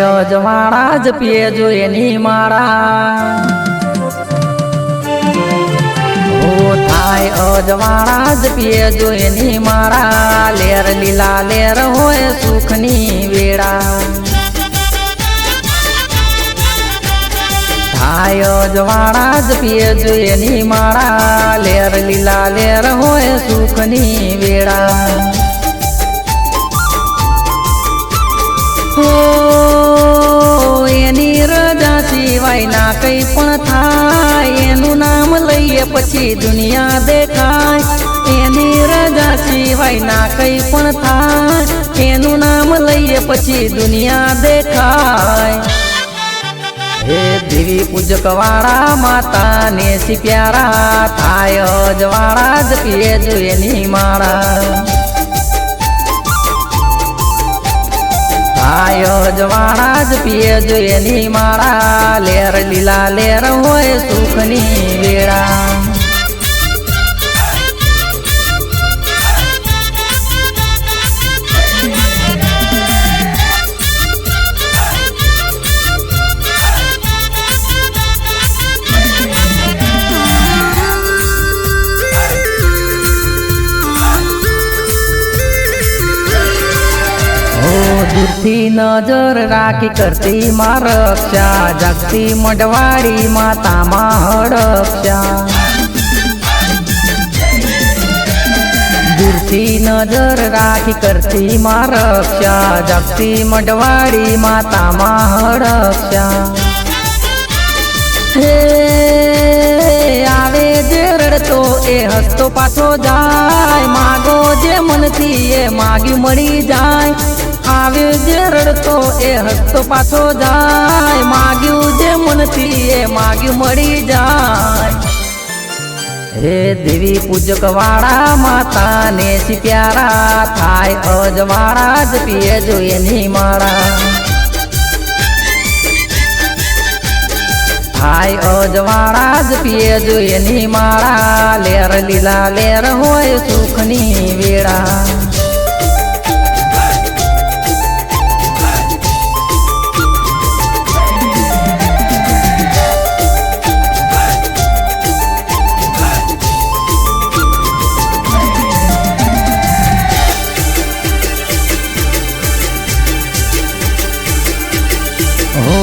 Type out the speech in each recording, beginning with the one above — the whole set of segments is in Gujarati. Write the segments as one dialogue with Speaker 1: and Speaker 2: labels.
Speaker 1: અજવાળા જ પીએ જો એની માળા. થાય અજવાળા જ પીએ જો એની માળા. લેર લીલા લેર હોય સુખની વેળા. થાય અજવાળા જ પીએ જો એની માળા. લેર લીલા લેર હોય સુખની વેળા. નામ પછી દુનિયા દેખાય. એની રજા સિવાય ના કઈ પણ થાય. એનું નામ લઈએ પછી દુનિયા દેખાય. હે દેવી પૂજક વાળા માતા ને સી પ્યારા થાય અજવાળા જ પીએ જો એની માળા. થાય અજવાળા જ પીએ જો એની માળા. લેર લીલા લેર હોય સુખની વેળા. દૂરથી નજર રાખી કરતી માં રક્ષા. જાગતી મઢવાડી માતામાં હડક્ષા દૂરથી નજર રાખી કરતી માં રક્ષા. જાગતી મઢવાડી માતામાં હડક્ષા હે આવે જે રડતો એ હસતો પાછો જાય. માગો જે મનથી એ માગ્યું મળી જાય. આવે જે રડતો એ હસતો પાછો જાય. માગ્યું જે મનથી એ માગ્યું મળી જાય. હે દેવી પૂજક વાળા માતા ને શી પ્યારા થાય અજવાળા જ પીએ જો એની માળા. થાય અજવાળા જ પીએ જો એની માળા. લેર લીલા લેર હોય સુખની વેળા. હો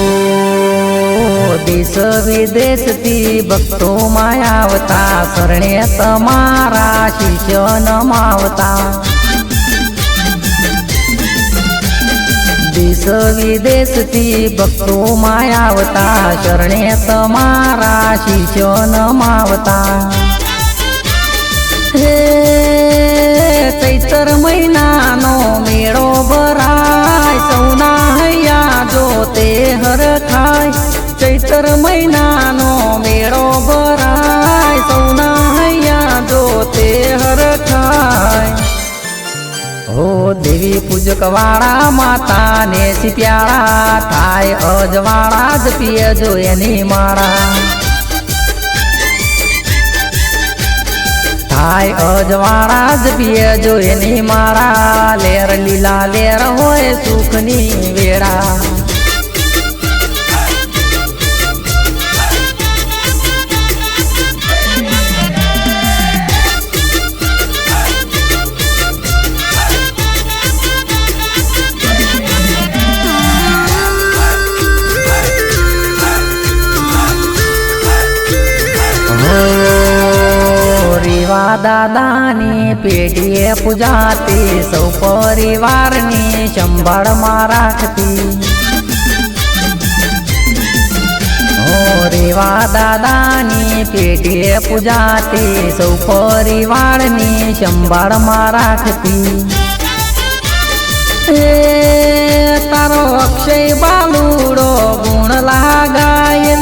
Speaker 1: દેશ વિદેશથી ભક્તો માયાવતા, શરણે તમારા શિષ્ય નમાવતા દેશ વિદેશથી ભક્તો માયાવતા, શરણે તમારા શિષ્ય નમાવતા હે, ચૈતર મહિનાનો મેળો ભરાય, સૌના હૈયા ચૈતર મહિનાનો મેળો ભરાય, સૌના હૈયા જો તે હરખાય હો દેવી પૂજક વાળા માતા ને સી પ્યારા થાય, અજવાળા જ પીએ જો એની માળા. થાય, અજવાળા જ પીએ જો એની માળા. લેર લીલા લેર હોય સુખની વેળા. દાદાની પેઢીએ પૂજાતી, સૌ પરિવારની સંભાળમાં રાખતી. રેવા દાદાની પેઢીએ પૂજાતી, સૌ પરિવારની સંભાળમાં રાખતી. એ તારો અક્ષય બાલુડો ગુણ લાગાય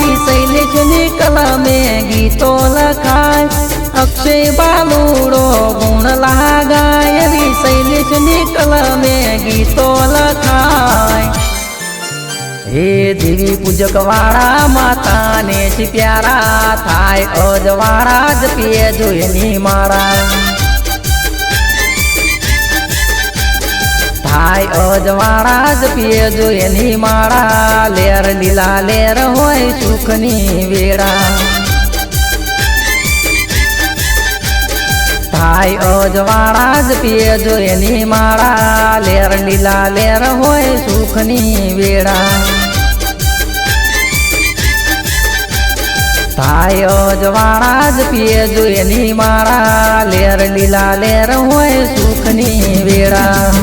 Speaker 1: શૈલેષની કલમે ગીતો લખાય હે દેવી પૂજક વાળા માતા ને સી પ્યારા થાય અજવાળા જ પીએ જો એની મારા થાય અજવાળા જ પીએ જો એની માળા લેર લીલા લેર હોય સુખની વેળા થાય અજવાળા જ પીએ જો એની માળા. લેર લીલા લેર હોય સુખની વેળા. થાય અજવાળા જ પીએ જો એની માળા. લેર લીલા લેર હોય સુખની વેળા.